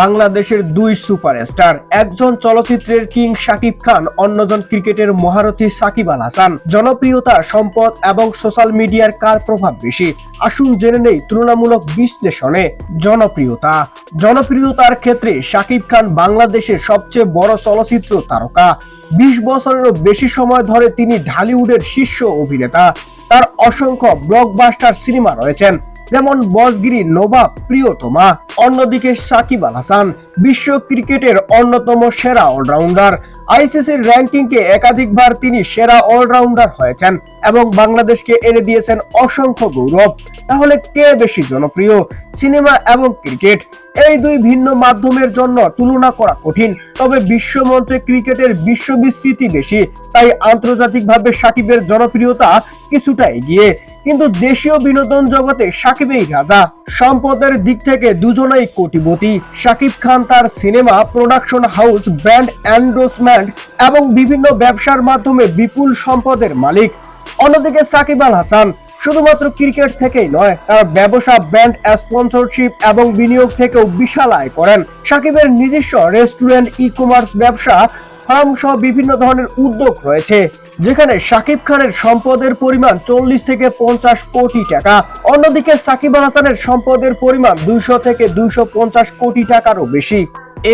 বাংলাদেশের দুই সুপারস্টার, একজন চলচ্চিত্রের কিং শাকিব খান, অন্যজন ক্রিকেটের মহারথী সাকিব আল হাসান। জনপ্রিয়তা, সম্পদ এবং সোশ্যাল মিডিয়ার কার প্রভাব বেশি? আসুন জেনে নেই তুলনামূলক বিশ্লেষণে জনপ্রিয়তা। জনপ্রিয়তার ক্ষেত্রে শাকিব খান বাংলাদেশের সবচেয়ে বড় চলচ্চিত্র তারকা। বিশ বছরেরও বেশি সময় ধরে তিনি ঢালিউডের শীর্ষ অভিনেতা। তার অসংখ্য ব্লকবাস্টার সিনেমা রয়েছেন। যেমন বসগিরি নবাব প্রিয়তমা, অন্যদিকে সাকিব আল হাসান, বিশ্ব ক্রিকেটের অন্যতম সেরা অলরাউন্ডার। আইসিসির র্যাঙ্কিংকে একাধিকবার তিনি সেরা অলরাউন্ডার হয়েছেন এবং বাংলাদেশকে এনে দিয়েছেন অসংখ্য গৌরব। তাহলে কে বেশি জনপ্রিয়, সিনেমা এবং ক্রিকেট? এই দুই ভিন্ন মাধ্যমের জন্য তুলনা করা কঠিন, তবে বিশ্বমঞ্চে ক্রিকেটের বিশ্ব বিস্তৃতি বেশি, তাই আন্তর্জাতিকভাবে সাকিবের জনপ্রিয়তা কিছুটা এগিয়ে। কিন্তু দেশীয় বিনোদন জগতে সাকিবেই রাজা। সম্পদের দিক থেকে দুজনেই কোটিপতি। সাকিব খান তার cinema, production house, brand endorsement এবং বিভিন্ন ব্যবসার মাধ্যমে বিপুল সম্পদের মালিক। অন্যদিকে সাকিব আল হাসান শুধুমাত্র ক্রিকেট থেকেই নয়, তার ব্যবসা, ব্র্যান্ড স্পন্সরশিপ এবং বিনিয়োগ থেকেও বিশাল আয় করেন। সাকিবের নিজস্ব রেস্টুরেন্ট ই কমার্স ব্যবসা ফার্ম সহ বিভিন্ন ধরনের উদ্যোগ রয়েছে, যেখানে সাকিব খানের সম্পদের পরিমাণ চল্লিশ থেকে পঞ্চাশ কোটি টাকা। অন্যদিকে সাকিব আল হাসানের সম্পদের পরিমাণ দুইশো থেকে দুইশো পঞ্চাশ কোটি টাকারও বেশি।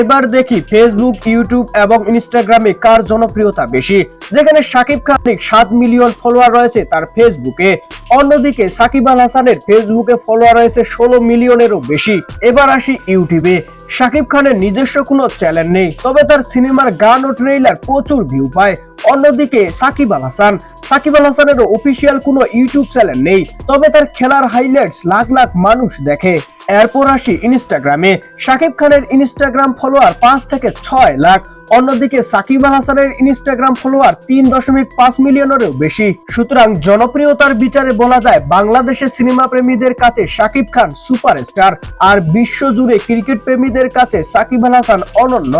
এবার দেখি ফেসবুক ইউটিউব এবং ইনস্টাগ্রামে কার জনপ্রিয়তা বেশি, যেখানে সাকিব খানের সাত মিলিয়ন ফলোয়ার রয়েছে তার ফেসবুকে অন্যদিকে সাকিব আল হাসানের ফেসবুকে ফলোয়ার রয়েছে ষোলো মিলিয়নেরও বেশি। এবার আসি ইউটিউবে সাকিব খানের নিজস্ব কোনো চ্যানেল নেই, তবে তার সিনেমার গান ও ট্রেইলার প্রচুর ভিউ পায়। অন্যদিকে সাকিব আল হাসান, সাকিব আল হাসানের অফিসিয়াল কোনো ইউটিউব চ্যানেল নেই, তবে তার খেলার হাইলাইটস লাখ লাখ মানুষ দেখে। এরপর আসি ইনস্টাগ্রামে সাকিব খানের ইনস্টাগ্রাম ফলোয়ার পাঁচ থেকে ছয় লাখ। অন্যদিকে সাকিব আল হাসানের ইনস্টাগ্রাম ফলোয়ার তিন দশমিক পাঁচ মিলিয়নেরও বেশি। সুতরাং জনপ্রিয়তার বিচারে বলা যায়, বাংলাদেশের সিনেমা প্রেমীদের কাছে সাকিব খান সুপারস্টার। আর বিশ্ব জুড়ে ক্রিকেট প্রেমীদের কাছে সাকিব আল হাসান অনন্য।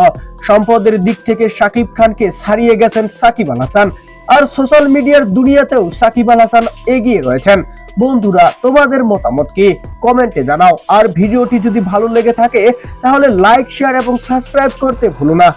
সম্পদের দিক থেকে সাকিব খানকে ছাড়িয়ে গেছেন সাকিব আল হাসান। আর সোশ্যাল মিডিয়ার দুনিয়াতেও সাকিব আল হাসান এগিয়ে রয়েছেন। বন্ধুরা, তোমাদের মতামত কি? কমেন্টে জানাও। আর ভিডিওটি যদি ভালো লেগে থাকে, তাহলে লাইক শেয়ার এবং সাবস্ক্রাইব করতে ভুলো না।